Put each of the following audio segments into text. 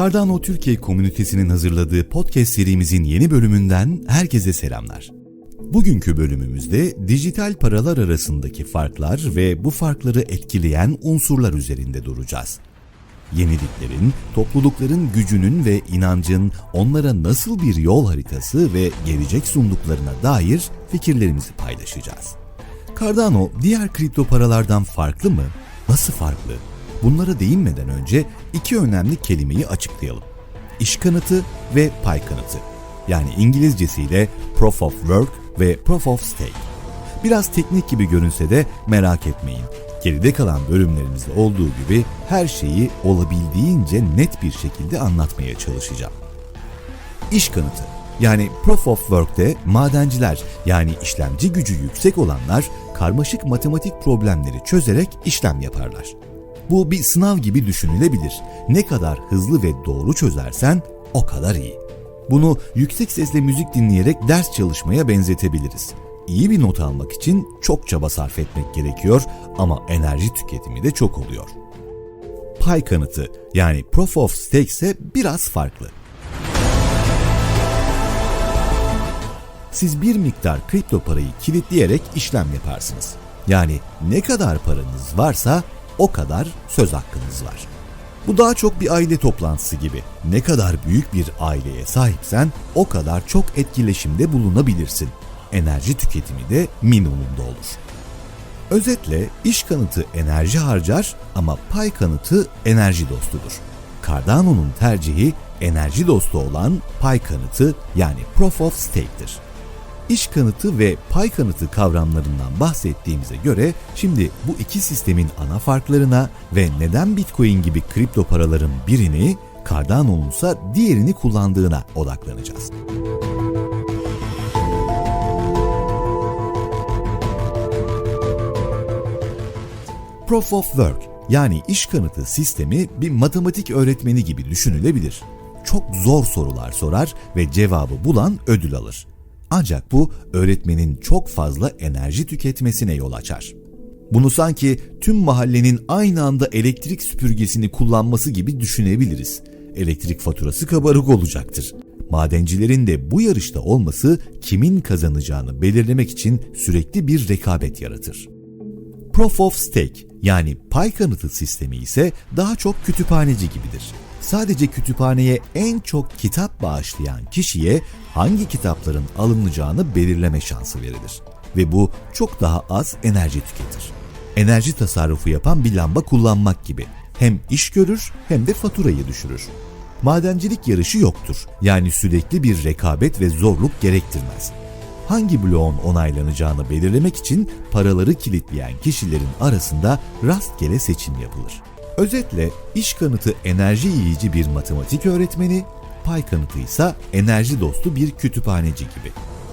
Cardano Türkiye komünitesinin hazırladığı podcast serimizin yeni bölümünden herkese selamlar. Bugünkü bölümümüzde dijital paralar arasındaki farklar ve bu farkları etkileyen unsurlar üzerinde duracağız. Yeniliklerin, toplulukların gücünün ve inancın onlara nasıl bir yol haritası ve gelecek sunduklarına dair fikirlerimizi paylaşacağız. Cardano diğer kripto paralardan farklı mı? Nasıl farklı? Bunlara değinmeden önce iki önemli kelimeyi açıklayalım. İş kanıtı ve pay kanıtı. Yani İngilizcesiyle Proof of Work ve Proof of Stake. Biraz teknik gibi görünse de merak etmeyin. Geride kalan bölümlerimizde olduğu gibi her şeyi olabildiğince net bir şekilde anlatmaya çalışacağım. İş kanıtı yani Proof of Work'te madenciler yani işlemci gücü yüksek olanlar karmaşık matematik problemleri çözerek işlem yaparlar. Bu bir sınav gibi düşünülebilir. Ne kadar hızlı ve doğru çözersen o kadar iyi. Bunu yüksek sesle müzik dinleyerek ders çalışmaya benzetebiliriz. İyi bir not almak için çok çaba sarf etmek gerekiyor ama enerji tüketimi de çok oluyor. Pay kanıtı yani Proof of Stake ise biraz farklı. Siz bir miktar kripto parayı kilitleyerek işlem yaparsınız. Yani ne kadar paranız varsa o kadar söz hakkınız var. Bu daha çok bir aile toplantısı gibi. Ne kadar büyük bir aileye sahipsen o kadar çok etkileşimde bulunabilirsin. Enerji tüketimi de minimumda olur. Özetle iş kanıtı enerji harcar ama pay kanıtı enerji dostudur. Cardano'nun tercihi enerji dostu olan pay kanıtı yani Proof of Stake'tir iş kanıtı ve pay kanıtı kavramlarından bahsettiğimize göre şimdi bu iki sistemin ana farklarına ve neden Bitcoin gibi kripto paraların birini, Cardano'nun ise diğerini kullandığına odaklanacağız. Proof of Work yani iş kanıtı sistemi bir matematik öğretmeni gibi düşünülebilir. Çok zor sorular sorar ve cevabı bulan ödül alır. Ancak bu öğretmenin çok fazla enerji tüketmesine yol açar. Bunu sanki tüm mahallenin aynı anda elektrik süpürgesini kullanması gibi düşünebiliriz. Elektrik faturası kabarık olacaktır. Madencilerin de bu yarışta olması kimin kazanacağını belirlemek için sürekli bir rekabet yaratır. Proof of Stake yani pay kanıtı sistemi ise daha çok kütüphaneci gibidir sadece kütüphaneye en çok kitap bağışlayan kişiye hangi kitapların alınacağını belirleme şansı verilir. Ve bu çok daha az enerji tüketir. Enerji tasarrufu yapan bir lamba kullanmak gibi. Hem iş görür hem de faturayı düşürür. Madencilik yarışı yoktur. Yani sürekli bir rekabet ve zorluk gerektirmez. Hangi bloğun onaylanacağını belirlemek için paraları kilitleyen kişilerin arasında rastgele seçim yapılır. Özetle iş kanıtı enerji yiyici bir matematik öğretmeni, pay kanıtı ise enerji dostu bir kütüphaneci gibi.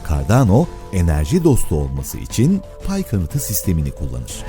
Cardano enerji dostu olması için pay kanıtı sistemini kullanır.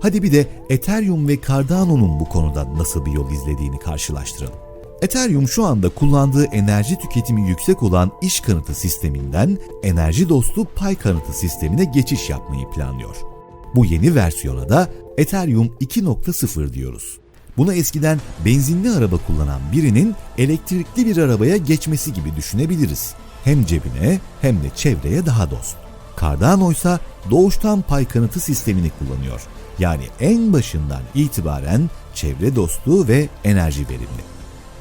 Hadi bir de Ethereum ve Cardano'nun bu konuda nasıl bir yol izlediğini karşılaştıralım. Ethereum şu anda kullandığı enerji tüketimi yüksek olan iş kanıtı sisteminden enerji dostu pay kanıtı sistemine geçiş yapmayı planlıyor. Bu yeni versiyona da Ethereum 2.0 diyoruz. Bunu eskiden benzinli araba kullanan birinin elektrikli bir arabaya geçmesi gibi düşünebiliriz. Hem cebine hem de çevreye daha dost. Cardano ise doğuştan pay kanıtı sistemini kullanıyor. Yani en başından itibaren çevre dostu ve enerji verimli.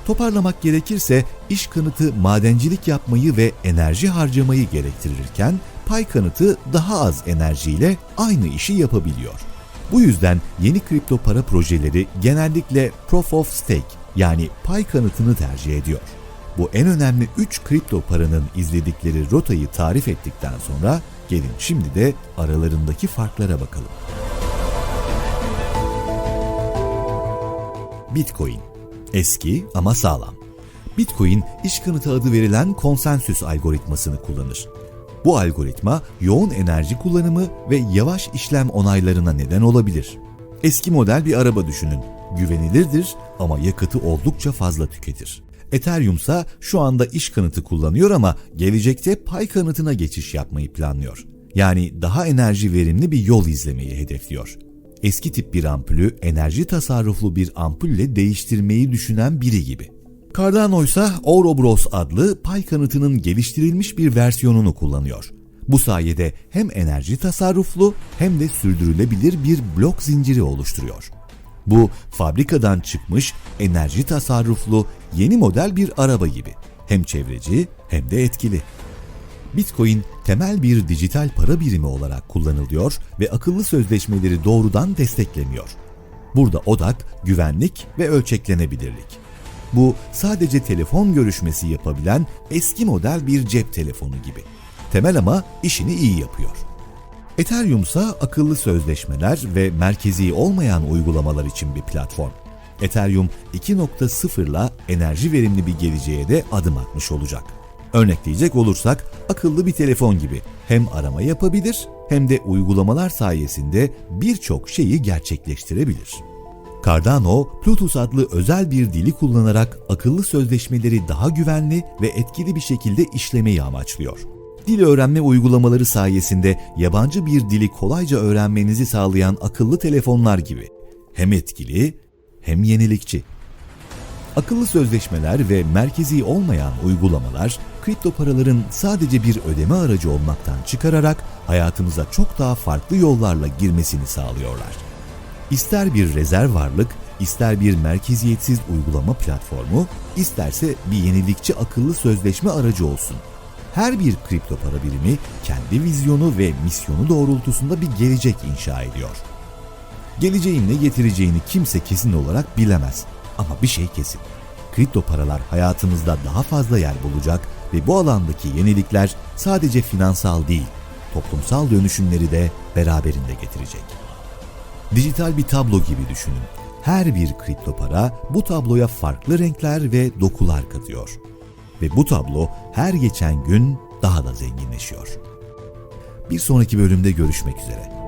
Toparlamak gerekirse iş kanıtı madencilik yapmayı ve enerji harcamayı gerektirirken pay kanıtı daha az enerjiyle aynı işi yapabiliyor. Bu yüzden yeni kripto para projeleri genellikle Proof of Stake yani pay kanıtını tercih ediyor. Bu en önemli 3 kripto paranın izledikleri rotayı tarif ettikten sonra gelin şimdi de aralarındaki farklara bakalım. Bitcoin Eski ama sağlam. Bitcoin iş kanıtı adı verilen konsensüs algoritmasını kullanır. Bu algoritma yoğun enerji kullanımı ve yavaş işlem onaylarına neden olabilir. Eski model bir araba düşünün. Güvenilirdir ama yakıtı oldukça fazla tüketir. Ethereum ise şu anda iş kanıtı kullanıyor ama gelecekte pay kanıtına geçiş yapmayı planlıyor. Yani daha enerji verimli bir yol izlemeyi hedefliyor. eski tip bir ampulü enerji tasarruflu bir ampulle değiştirmeyi düşünen biri gibi. Cardano ise Ouroboros adlı pay kanıtının geliştirilmiş bir versiyonunu kullanıyor. Bu sayede hem enerji tasarruflu hem de sürdürülebilir bir blok zinciri oluşturuyor. Bu fabrikadan çıkmış enerji tasarruflu yeni model bir araba gibi. Hem çevreci hem de etkili. Bitcoin temel bir dijital para birimi olarak kullanılıyor ve akıllı sözleşmeleri doğrudan desteklemiyor. Burada odak güvenlik ve ölçeklenebilirlik. Bu sadece telefon görüşmesi yapabilen eski model bir cep telefonu gibi. Temel ama işini iyi yapıyor. Ethereum ise akıllı sözleşmeler ve merkezi olmayan uygulamalar için bir platform. Ethereum 2.0 ile enerji verimli bir geleceğe de adım atmış olacak. Örnekleyecek olursak akıllı bir telefon gibi hem arama yapabilir hem de uygulamalar sayesinde birçok şeyi gerçekleştirebilir. Cardano, Plutus adlı özel bir dili kullanarak akıllı sözleşmeleri daha güvenli ve etkili bir şekilde işlemeyi amaçlıyor. Dil öğrenme uygulamaları sayesinde yabancı bir dili kolayca öğrenmenizi sağlayan akıllı telefonlar gibi hem etkili hem yenilikçi. Akıllı sözleşmeler ve merkezi olmayan uygulamalar kripto paraların sadece bir ödeme aracı olmaktan çıkararak hayatımıza çok daha farklı yollarla girmesini sağlıyorlar. İster bir rezerv varlık, ister bir merkeziyetsiz uygulama platformu, isterse bir yenilikçi akıllı sözleşme aracı olsun. Her bir kripto para birimi kendi vizyonu ve misyonu doğrultusunda bir gelecek inşa ediyor. Geleceğin ne getireceğini kimse kesin olarak bilemez. Ama bir şey kesin. Kripto paralar hayatımızda daha fazla yer bulacak ve bu alandaki yenilikler sadece finansal değil, toplumsal dönüşümleri de beraberinde getirecek. Dijital bir tablo gibi düşünün. Her bir kripto para bu tabloya farklı renkler ve dokular katıyor. Ve bu tablo her geçen gün daha da zenginleşiyor. Bir sonraki bölümde görüşmek üzere.